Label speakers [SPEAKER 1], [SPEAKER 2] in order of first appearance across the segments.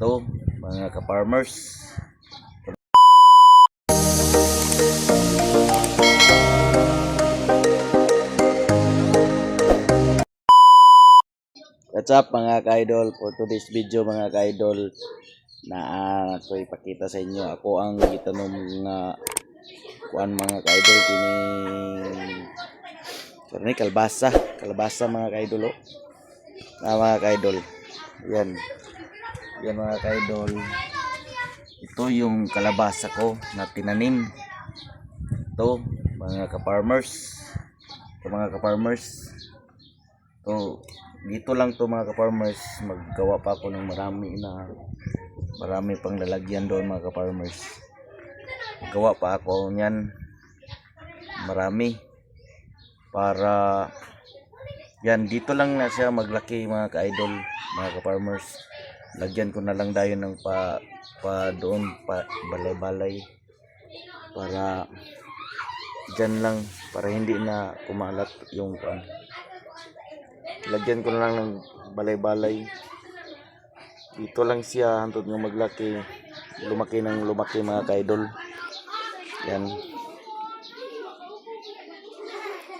[SPEAKER 1] Ito, mga ka-farmers. What's up mga ka-idol? For today's video mga ka-idol na uh, ipakita sa inyo ako ang gitanong nga kuan mga ka-idol kini Karni kalbasa, kalbasa mga ka-idol oh. Na mga ka-idol. Yan. Yan mga ka-idol. Ito yung kalabasa ko na tinanim. Ito mga ka-farmers. Ito mga ka-farmers. Ito dito lang to mga ka-farmers maggawa pa ako ng marami na marami pang lalagyan doon mga ka-farmers gawa pa ako niyan marami para yan dito lang na siya maglaki mga ka-idol mga ka-farmers lagyan ko na lang dayon ng pa, pa doon pa balay-balay para dyan lang para hindi na kumalat yung kuan lagyan ko na lang ng balay-balay. Dito lang siya hantod nga maglaki lumaki ng lumaki mga kaidol. Yan.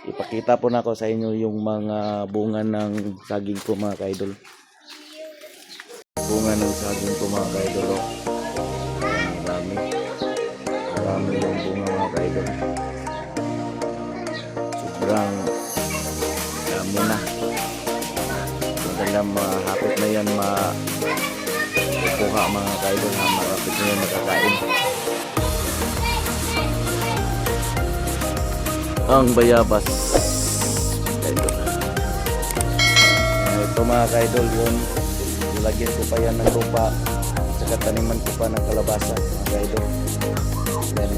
[SPEAKER 1] Ipakita po na ako sa inyo yung mga bunga ng saging ko mga kaidol bunga ng saging ko mga kaidol oh. Yan, marami. Marami yung bunga mga kaidol. Sobrang dami na. Madalang mahapit na yan ma mga kaidol ha? Marapit na yan makakain. Ang bayabas. Kaidol ito mga kaidol yun lagyan ko pa yan ng lupa. Saka taniman ko pa ng kalabasa mga kaidol yan